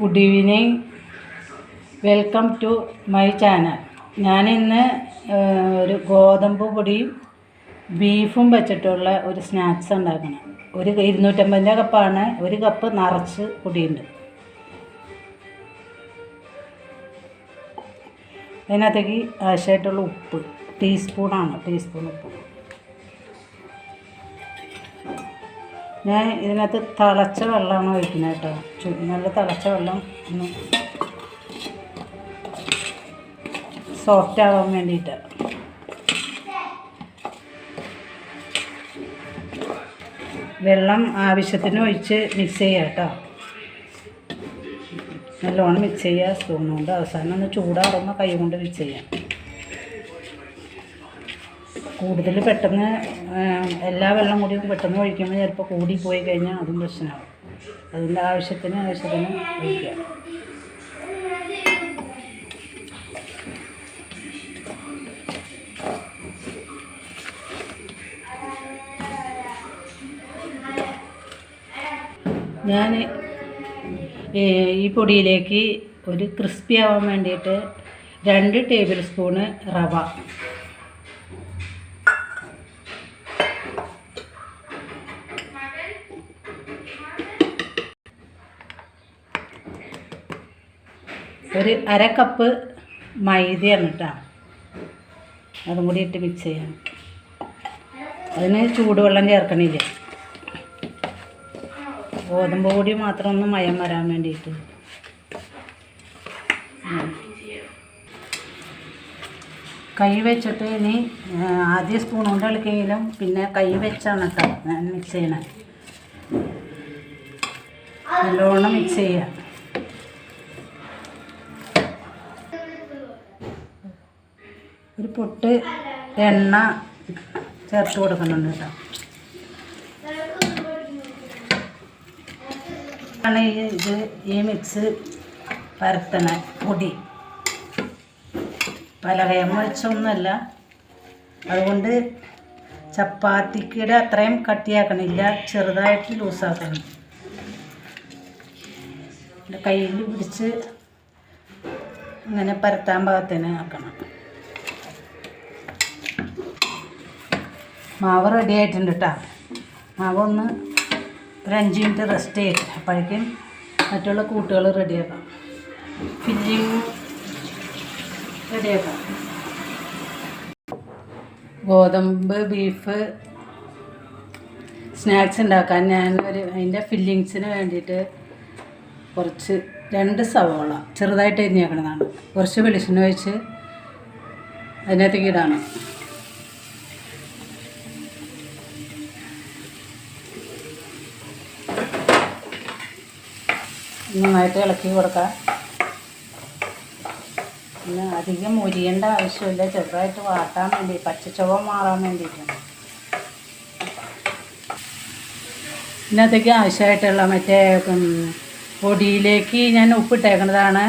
Good evening. Welcome to my channel. ഞാനിന്ന് ഒരു ഗോതമ്പ് പൊടിയും ബീഫും വെച്ചിട്ടുള്ള ഒരു സ്നാക്സ് ഉണ്ടാക്കണം. ഒരു ഇരുന്നൂറ്റമ്പതിന്റെ കപ്പാണ്. ഒരു കപ്പ് നിറച്ച് പൊടിയുണ്ട്. അതിനകത്തേക്ക് ആവശ്യമായിട്ടുള്ള ഉപ്പ്. ടീസ്പൂണാണ്. ടീസ്പൂൺ ഉപ്പ്. ഞാൻ ഇതിനകത്ത് തിളച്ച വെള്ളമാണ് ഒഴിക്കുന്നത് കേട്ടോ. നല്ല തിളച്ച വെള്ളം ഒന്ന് സോഫ്റ്റ് ആവാൻ വേണ്ടിയിട്ട്. വെള്ളം ആവശ്യത്തിന് ഒഴിച്ച് മിക്സ് ചെയ്യുക കേട്ടോ. നല്ലോണം മിക്സ് ചെയ്യുക സ്പൂൺ കൊണ്ട് അവസാനം ഒന്ന് ചൂടാറുമ്പോൾ കൈ കൊണ്ട് മിക്സ് ചെയ്യാം. കൂടുതൽ പെട്ടെന്ന് എല്ലാ വെള്ളം കൂടി പെട്ടെന്ന് ഒഴിക്കുമ്പോൾ ചിലപ്പോൾ കൂടിപ്പോയി പോയി കഴിഞ്ഞാൽ അതും പ്രശ്നമാവും. അതിന്റെ ആവശ്യത്തിന് ആവശ്യത്തിന് ഒഴിക്കുക. ഞാൻ ഈ പൊടിയിലേക്ക് ഒരു ക്രിസ്പി ആവാൻ വേണ്ടിയിട്ട് രണ്ട് ടേബിൾ സ്പൂണ് റവ. ഒരു അര കപ്പ് മൈദയാണ് കേട്ടോ അതും കൂടി ഇട്ട് മിക്സ് ചെയ്യാം. അതിന് ചൂടുവെള്ളം ചേർക്കണില്ല? ഗോതമ്പ് പൊടി മാത്രം ഒന്ന് മയം വരാൻ വേണ്ടിയിട്ട്. കൈ വെച്ചിട്ട് ഇനി ആദ്യ സ്പൂൺ കൊണ്ട് കളിക്കെങ്കിലും പിന്നെ കൈ വെച്ചാണ് കേട്ടോ മിക്സ് ചെയ്യണേ. നല്ലോണം മിക്സ് ചെയ്യാം. പൊട്ട് എണ്ണ ചേർത്ത് കൊടുക്കുന്നുണ്ട് കേട്ടോ. ആണ് ഈ ഇത് ഈ മിക്സ് പരത്തണ പൊടി. പലകയം വെച്ചൊന്നുമല്ല. അതുകൊണ്ട് ചപ്പാത്തിക്കിടെ അത്രയും കട്ടിയാക്കണില്ല. ചെറുതായിട്ട് ലൂസാക്കണം. കയ്യിൽ പിടിച്ച് ഇങ്ങനെ പരത്താൻ പാകത്തിന് ആക്കണം. മാവ് റെഡി ആയിട്ടുണ്ട് കേട്ടോ മാവ് ഒന്ന് ഒരു അഞ്ച് മിനിറ്റ് റെസ്റ്റ് ചെയ്യട്ടെ. അപ്പോഴേക്കും മറ്റുള്ള കൂട്ടുകൾ റെഡിയാക്കാം ഫില്ലിങ് റെഡിയാക്കാം ഗോതമ്പ് ബീഫ് സ്നാക്സ് ഉണ്ടാക്കാൻ ഞാൻ ഒരു അതിന്റെ ഫില്ലിങ്സിന് വേണ്ടിയിട്ട് കുറച്ച് രണ്ട് സവോള ചെറുതായിട്ട് അരിഞ്ഞേക്കണതാണ്. കുറച്ച് വെളിച്ചെണ്ണ ഒഴിച്ച് അതിനകത്തേക്ക് ഇടാണ്. നന്നായിട്ട് ഇളക്കി കൊടുക്കാം. പിന്നെ അധികം മുരിയേണ്ട ആവശ്യമില്ല. ചെറുതായിട്ട് വാട്ടാൻ വേണ്ടി പച്ചച്ചുവ മാറാൻ വേണ്ടിയിട്ടാണ് ഇതിനകത്തേക്ക് ആവശ്യമായിട്ടുള്ള മറ്റേ പൊടിയിലേക്ക് ഞാൻ ഉപ്പിട്ടേക്കുന്നതാണ്.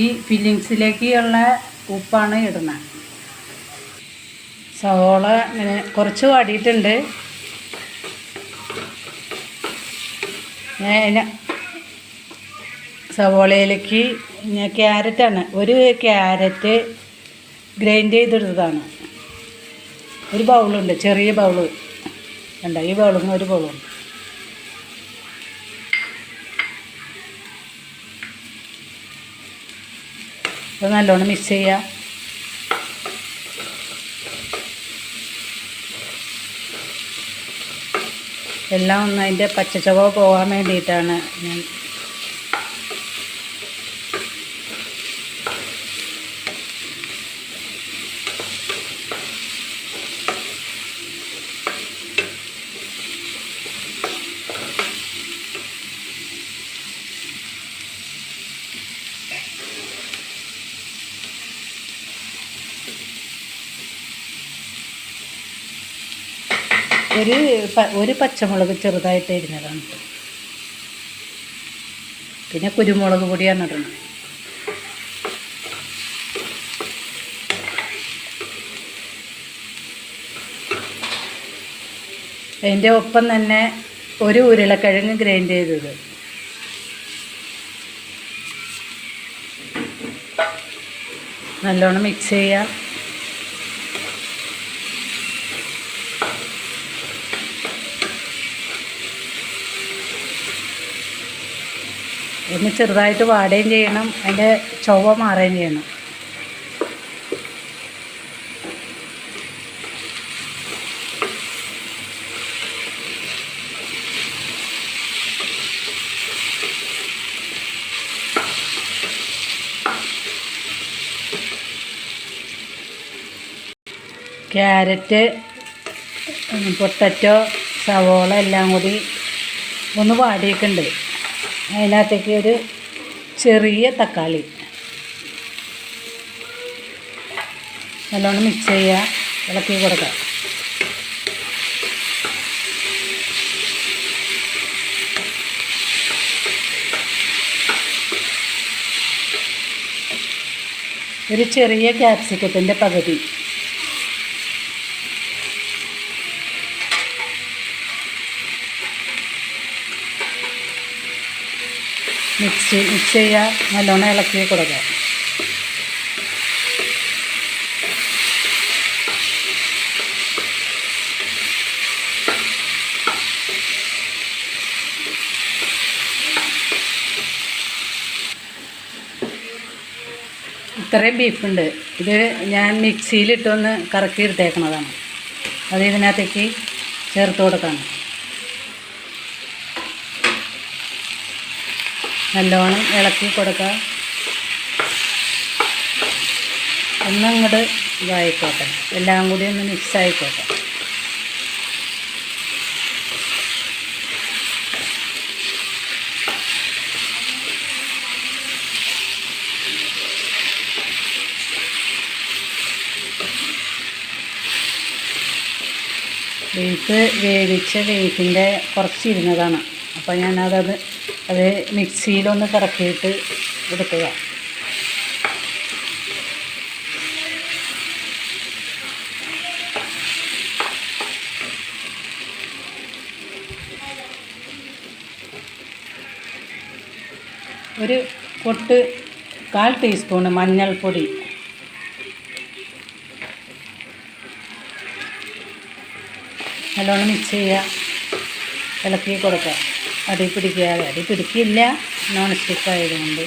ഈ ഫില്ലിങ്സിലേക്ക് ഉള്ള ഉപ്പാണ് ഇടുന്നത്. സവോള കുറച്ച് വാടിയിട്ടുണ്ട് ഞാൻ സവോളയിലേക്ക് ഞാൻ ക്യാരറ്റാണ്. ഒരു ക്യാരറ്റ് ഗ്രൈൻഡ് ചെയ്തെടുത്തതാണ്. ഒരു ബൗളുണ്ട് ചെറിയ ബൗൾ ഉണ്ട് ഈ ബൗളും ഒരു ബൗളും അത് നല്ലോണം മിക്സ് ചെയ്യുക എല്ലാം ഒന്ന് അതിന്റെ പച്ചച്ചവ പോകാൻ വേണ്ടിയിട്ടാണ് ഞാൻ ഒരു ഒരു പച്ചമുളക് ചെറുതായിട്ട് ഇരുന്നതാണ് പിന്നെ കുരുമുളക് പൊടിയാണ് ഇടണം അതിന്റെ ഒപ്പം തന്നെ ഒരു ഉരുളക്കിഴങ്ങ് ഗ്രൈൻഡ് ചെയ്തത്. നല്ലോണം മിക്സ് ചെയ്യുക ഒന്ന് ചെറുതായിട്ട് വാടുകയും ചെയ്യണം. അതിന്റെ ചൊവ്വ മാറുകയും ചെയ്യണം. ക്യാരറ്റ് പൊട്ടറ്റോ സവോള എല്ലാം കൂടി ഒന്ന് വാടിയിട്ടുണ്ട് അതിനകത്തേക്ക് ഒരു ചെറിയ തക്കാളി. നല്ലോണം മിക്സ് ചെയ്യുക. ഇളക്കി കൊടുക്കുക. ഒരു ചെറിയ ക്യാപ്സിക്കത്തിന്റെ പകുതി. മിക്സ് മിക്സ് ചെയ്യുക നല്ലോണം ഇളക്കി കൊടുക്കുക ഇത്രയും ബീഫുണ്ട്. ഇത് ഞാൻ മിക്സിയിലിട്ടൊന്ന് കറക്കി എടുത്തേക്കണതാണ്. അത് ഇതിനകത്തേക്ക് ചേർത്ത് കൊടുക്കണം. നല്ലോണം ഇളക്കി കൊടുക്കുക. ഒന്നങ്ങോട്ട് ഇതായിക്കോട്ടെ. എല്ലാം കൂടി ഒന്ന് മിക്സ് ആയിക്കോട്ടെ. ബീഫ് വേവിച്ച ബീഫിന്റെ കുറച്ചിരുന്നതാണ്. അപ്പോൾ ഞാനതത് അത് മിക്സിയിലൊന്ന് കറക്കിയിട്ട് എടുക്കുക. ഒരു കൊട്ട് കാൽ ടീസ്പൂൺ മഞ്ഞൾപ്പൊടി. നല്ലോണം മിക്സ് ചെയ്യുക. ഇളക്കി കൊടുക്കുക. അടി പിടിക്കാതെ അടി പിടിക്കില്ല. നോൺ സ്റ്റിക്ക് ആയതുകൊണ്ട്.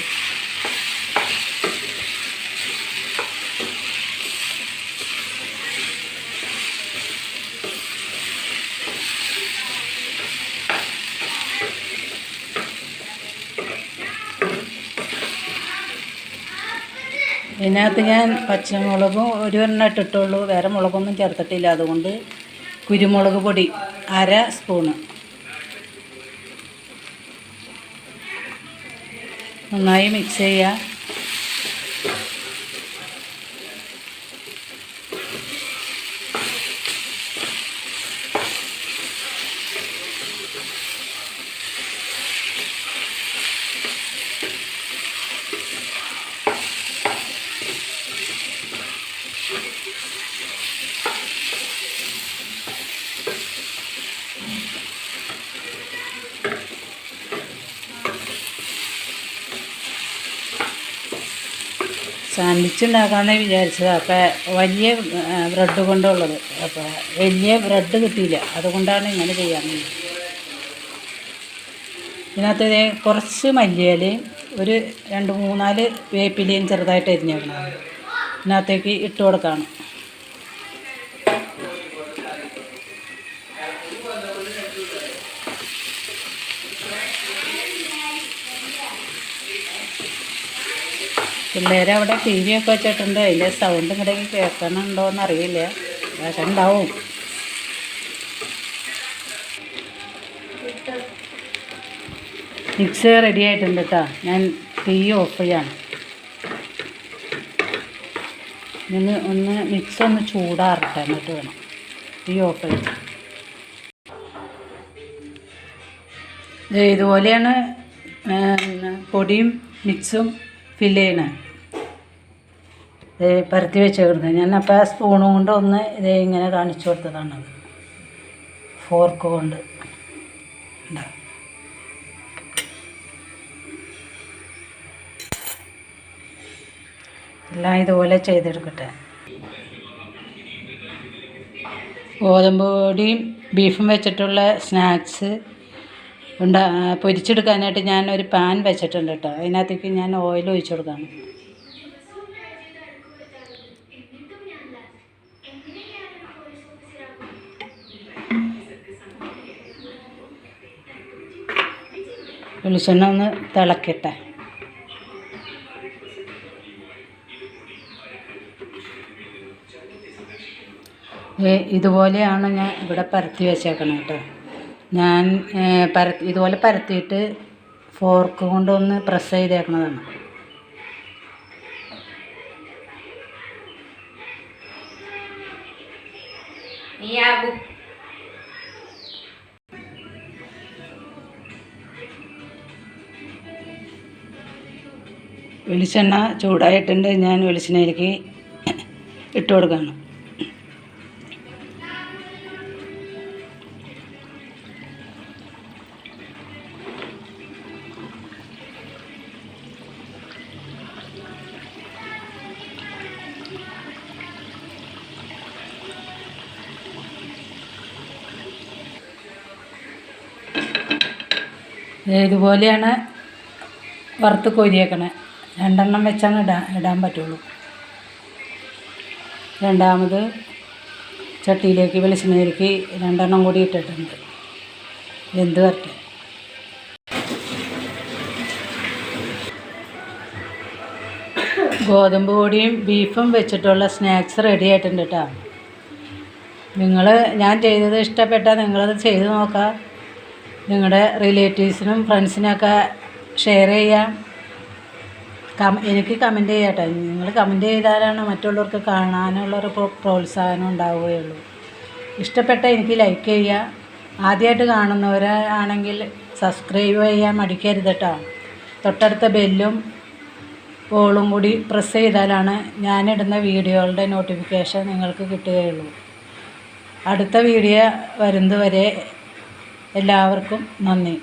ഇതിനകത്ത് ഞാൻ പച്ചമുളകും ഒരു എണ്ണ ഇട്ടിട്ടുള്ളൂ. വേറെ മുളകൊന്നും ചേർത്തിട്ടില്ല. അതുകൊണ്ട് കുരുമുളക് പൊടി അര സ്പൂണ്. നന്നായി മിക്സ് ചെയ്യുക സാൻഡ്വിച്ച് ഉണ്ടാക്കാമെന്ന് വിചാരിച്ചത്. അപ്പോൾ വലിയ ബ്രെഡ് കൊണ്ടുള്ളത്. അപ്പോൾ വലിയ ബ്രെഡ് കിട്ടിയില്ല. അതുകൊണ്ടാണ് ഇങ്ങനെ ചെയ്യാമെന്ന് ഇതിനകത്ത് കുറച്ച് മല്ലിയിലയും ഒരു രണ്ട് മൂന്നാൽ വേപ്പിലയും ചെറുതായിട്ട് അരിഞ്ഞേക്കണം ഇതിനകത്തേക്ക് ഇട്ട് കൊടുക്കണം. പിള്ളേർ അവിടെ ടി വി ഒക്കെ വെച്ചിട്ടുണ്ട്. അതിന്റെ സൗണ്ട് ഇടയ്ക്ക് കേൾക്കണുണ്ടോ എന്ന് അറിയില്ല പക്ഷെ ഉണ്ടാവും. മിക്സ് റെഡി ആയിട്ടുണ്ട് കേട്ടോ ഞാൻ തീ ഓഫ് ചെയ്യാണ്. നിന്ന് ഒന്ന് മിക്സ് ഒന്ന് ചൂടാറട്ടെ. എന്നിട്ട് വേണം. തീ ഓഫ് ചെയ്യാം ഇതുപോലെയാണ് പൊടിയും മിക്സും ഫില്ല് ചെയ്യണേ. പരത്തി കൊടുത്തത് ഞാൻ അപ്പോൾ ആ സ്പൂണും കൊണ്ട് ഒന്ന് ഇത് ഇങ്ങനെ കാണിച്ചു കൊടുത്തതാണ് ഫോർക്ക് കൊണ്ട്. എല്ലാം ഇതുപോലെ ചെയ്തെടുക്കട്ടെ. ഗോതമ്പ് പൊടിയും ബീഫും വെച്ചിട്ടുള്ള സ്നാക്സ് ഉണ്ടാ പൊരിച്ചെടുക്കാനായിട്ട് ഞാൻ ഒരു പാൻ വെച്ചിട്ടുണ്ട് കേട്ടോ. അതിനകത്തേക്ക് ഞാൻ ഓയിൽ ഒഴിച്ചു കൊടുക്കണം. വെളിച്ചെണ്ണ ഒന്ന് തിളക്കട്ടെ. ഇതുപോലെയാണ് ഞാൻ ഇവിടെ പരത്തി വെച്ചേക്കണം കേട്ടോ. ഞാൻ പര ഇതുപോലെ പരത്തിയിട്ട് ഫോർക്ക് കൊണ്ടൊന്ന് പ്രസ് ചെയ്തേക്കണതാണ്. വെളിച്ചെണ്ണ ചൂടായിട്ടുണ്ട്. ഞാൻ വെളിച്ചെണ്ണയിലേക്ക് ഇട്ട് കൊടുക്കണം. ഇതുപോലെയാണ് വറുത്ത് കോരിയേക്കണേ. രണ്ടെണ്ണം വെച്ചാണ് ഇടാൻ ഇടാൻ പറ്റുള്ളൂ. രണ്ടാമത് ചട്ടിയിലേക്ക് വെളിച്ചെണ്ണയിലേക്ക് രണ്ടെണ്ണം കൂടി ഇട്ടിട്ടുണ്ട്. വെന്ത് വരട്ടെ. ഗോതമ്പ് പൊടിയും ബീഫും വെച്ചിട്ടുള്ള സ്നാക്സ് റെഡി ആയിട്ടുണ്ട് കേട്ടോ നിങ്ങൾ ഞാൻ ചെയ്തത് ഇഷ്ടപ്പെട്ടാൽ നിങ്ങളത് ചെയ്ത് നോക്കുക നിങ്ങളുടെ റിലേറ്റീവ്സിനും ഫ്രണ്ട്സിനൊക്കെ ഷെയർ ചെയ്യാം. എനിക്ക് കമന്റ് ചെയ്യട്ടെ. നിങ്ങൾ കമന്റ് ചെയ്താലാണ് മറ്റുള്ളവർക്ക് കാണാനുള്ളൊരു പ്രോ- പ്രോത്സാഹനം ഉണ്ടാവുകയുള്ളൂ. ഇഷ്ടപ്പെട്ട എനിക്ക് ലൈക്ക് ചെയ്യുക. ആദ്യമായിട്ട് കാണുന്നവരാണെങ്കിൽ സബ്സ്ക്രൈബ് ചെയ്യാൻ മടിക്കരുത് കേട്ടോ തൊട്ടടുത്ത ബെല്ലും ഓളും കൂടി പ്രസ് ചെയ്താലാണ് ഞാനിടുന്ന വീഡിയോകളുടെ നോട്ടിഫിക്കേഷൻ നിങ്ങൾക്ക് കിട്ടുകയുള്ളൂ. അടുത്ത വീഡിയോ വരുന്നതുവരെ എല്ലാവർക്കും നന്ദി.